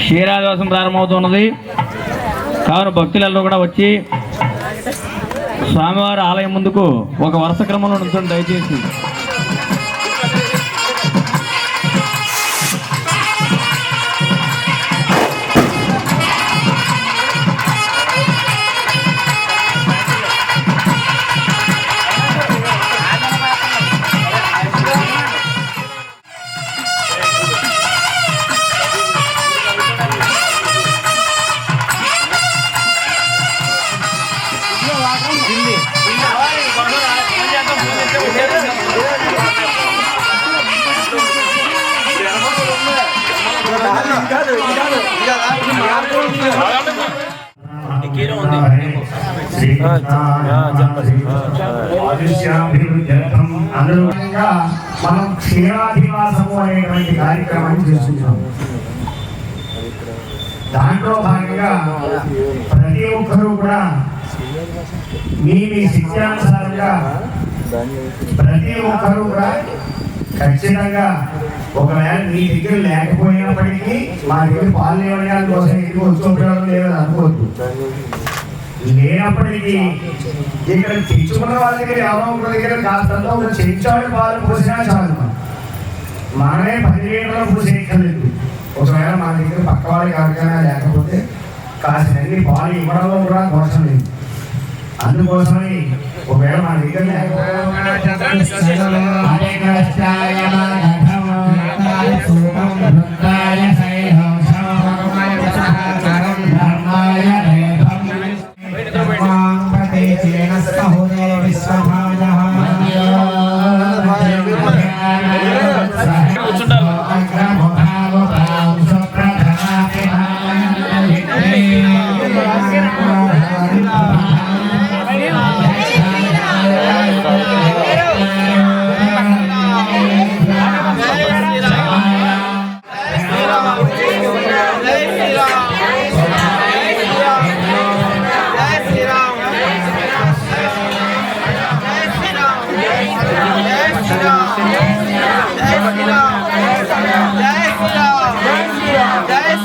క్షీరాదివాసం ప్రారంభమవుతున్నది. కావున భక్తులందరూ కూడా వచ్చి స్వామివారి ఆలయం ముందుకు ఒక వరుస క్రమంలో ఉంచండి దయచేసి అనుగుణంగా మనం క్షీరాధివాసము అనేటువంటి కార్యక్రమాన్ని చేస్తున్నాం దాంట్లో భాగంగా ప్రతి ఒక్కరూ కూడా మీ మీ శిక్షానుసారంగా ప్రతి ఒక్కరూ కూడా ఖచ్చితంగా ఒకవేళ మీ దగ్గర లేకపోయినప్పటికీ మా దగ్గర పాలు ఇవ్వడానికి కోసం ఎక్కువ వచ్చి లేదని అనుకోవద్దు. లేనప్పటికీ ఇక్కడ తెచ్చుకున్న వాళ్ళ దగ్గర ఎవరో ఒకరి దగ్గర కాస్తంత ఒక చెంచాడు పాలు పోసినా చాలు. మనమే పది లీటర్లు పోసేయక్కర్లేదు ఒకవేళ మన దగ్గర పక్క వాళ్ళకి ఎవరికైనా లేకపోతే కాసినన్ని పాలు ఇవ్వడంలో కూడా దోషం లేదు. అందుకోసమని ఒకవేళ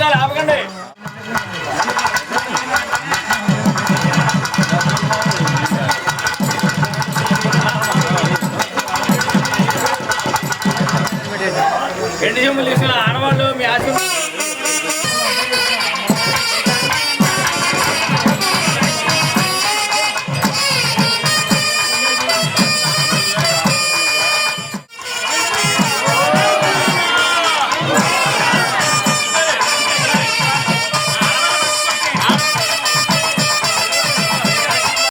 వాయించాలి ఆపకండి. ఎండి చెంబులు తీసుకున్న ఆడవాళ్ళు మీ ఆశ